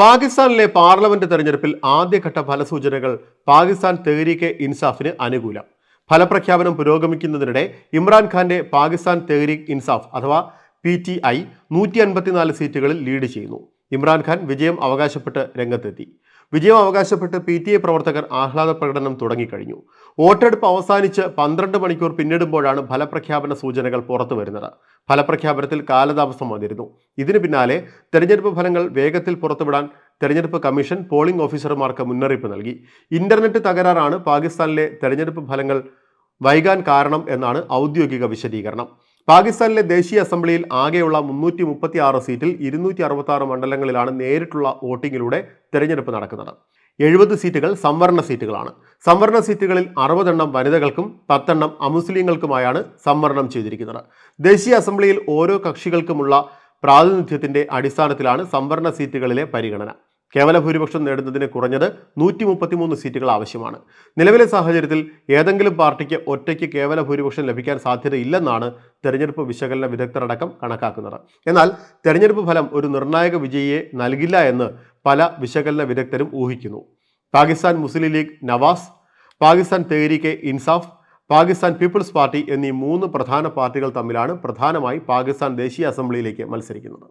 പാകിസ്ഥാനിലെ പാർലമെന്റ് തെരഞ്ഞെടുപ്പിൽ ആദ്യഘട്ട ഫലസൂചനകൾ പാകിസ്ഥാൻ തെഹരീക്കെ ഇൻസാഫിന് അനുകൂലം. ഫലപ്രഖ്യാപനം പുരോഗമിക്കുന്നതിനിടെ ഇമ്രാൻഖാന്റെ പാകിസ്ഥാൻ തെഹരീഖ് ഇൻസാഫ് അഥവാ പി ടി ഐ നൂറ്റി അൻപത്തിനാല് സീറ്റുകളിൽ ലീഡ് ചെയ്യുന്നു. ഇമ്രാൻഖാൻ വിജയം അവകാശപ്പെട്ട് രംഗത്തെത്തി. വിജയം അവകാശപ്പെട്ട് പി ടി ഐ പ്രവർത്തകർ ആഹ്ലാദ പ്രകടനം തുടങ്ങിക്കഴിഞ്ഞു. വോട്ടെടുപ്പ് അവസാനിച്ച് പന്ത്രണ്ട് മണിക്കൂർ പിന്നിടുമ്പോഴാണ് ഫലപ്രഖ്യാപന സൂചനകൾ പുറത്തു വരുന്നത്. ഫലപ്രഖ്യാപനത്തിൽ കാലതാമസം വന്നിരുന്നു. ഇതിന് പിന്നാലെ തെരഞ്ഞെടുപ്പ് ഫലങ്ങൾ വേഗത്തിൽ പുറത്തുവിടാൻ തെരഞ്ഞെടുപ്പ് കമ്മീഷൻ പോളിംഗ് ഓഫീസർമാർക്ക് മുന്നറിയിപ്പ് നൽകി. ഇന്റർനെറ്റ് തകരാറാണ് പാകിസ്ഥാനിലെ തെരഞ്ഞെടുപ്പ് ഫലങ്ങൾ വൈകാൻ കാരണം എന്നാണ് ഔദ്യോഗിക വിശദീകരണം. പാകിസ്ഥാനിലെ ദേശീയ അസംബ്ലിയിൽ ആകെയുള്ള മുന്നൂറ്റി മുപ്പത്തി ആറ് സീറ്റിൽ ഇരുന്നൂറ്റി അറുപത്തി ആറ് മണ്ഡലങ്ങളിലാണ് നേരിട്ടുള്ള വോട്ടിങ്ങിലൂടെ തിരഞ്ഞെടുപ്പ് നടക്കുന്നത്. എഴുപത് സീറ്റുകൾ സംവരണ സീറ്റുകളാണ്. സംവരണ സീറ്റുകളിൽ അറുപതെണ്ണം വനിതകൾക്കും പത്തെണ്ണം അമുസ്ലിങ്ങൾക്കുമായാണ് സംവരണം ചെയ്തിരിക്കുന്നത്. ദേശീയ അസംബ്ലിയിൽ ഓരോ കക്ഷികൾക്കുമുള്ള പ്രാതിനിധ്യത്തിന്റെ അടിസ്ഥാനത്തിലാണ് സംവരണ സീറ്റുകളിലെ പരിഗണന. കേവല ഭൂരിപക്ഷം നേടുന്നതിന് കുറഞ്ഞത് നൂറ്റി മുപ്പത്തിമൂന്ന് സീറ്റുകൾ ആവശ്യമാണ്. നിലവിലെ സാഹചര്യത്തിൽ ഏതെങ്കിലും പാർട്ടിക്ക് ഒറ്റയ്ക്ക് കേവല ഭൂരിപക്ഷം ലഭിക്കാൻ സാധ്യതയില്ലെന്നാണ് തെരഞ്ഞെടുപ്പ് വിശകലന വിദഗ്ധരടക്കം കണക്കാക്കുന്നത്. എന്നാൽ തെരഞ്ഞെടുപ്പ് ഫലം ഒരു നിർണായക വിജയിയെ നൽകില്ല എന്ന് പല വിശകലന വിദഗ്ധരും ഊഹിക്കുന്നു. Pakistan Muslim league Nawaz Pakistan Tehreek e Insaf Pakistan peoples party എന്നീ മൂന്ന് പ്രധാന പാർട്ടികൾ തമ്മിലാണ് പ്രധാനമായി പാകിസ്ഥാൻ ദേശീയ അസംബ്ലിയിലേക്ക് മത്സരിക്കുന്നത്.